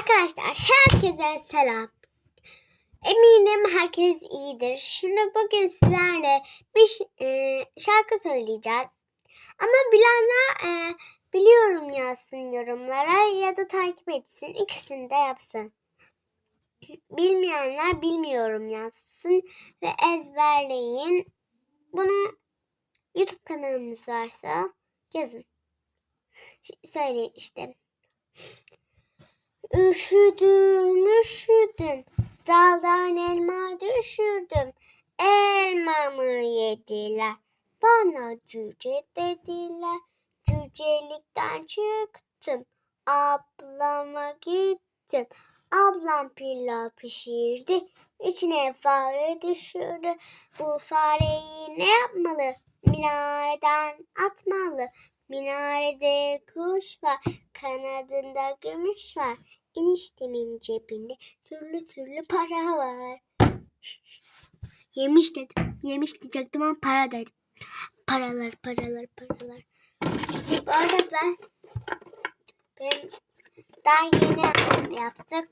Arkadaşlar herkese selam. Eminim herkes iyidir. Şimdi bugün sizlerle bir e, şarkı söyleyeceğiz. Ama bilenler e, biliyorum yazsın yorumlara ya da takip etsin. İkisini de yapsın. Bilmeyenler bilmiyorum yazsın ve ezberleyin. Bunu YouTube kanalımız varsa yazın. Söyleyin işte. Üşüdüm, üşüdüm. Daldan elma düşürdüm. Elmamı yediler. Bana cüce dediler. Cücelikten çıktım. Ablama gittim. Ablam pilav pişirdi. İçine fare düşürdü. Bu fareyi ne yapmalı? Minareden atmalı. Minarede kuş var. Kanadında gümüş var. Eniştemin cebinde türlü türlü para var. Yemiş dedim. Yemiş diyecektim ama para dedim. Paralar, paralar, paralar. Bu arada ben, ben daha yeni yaptık.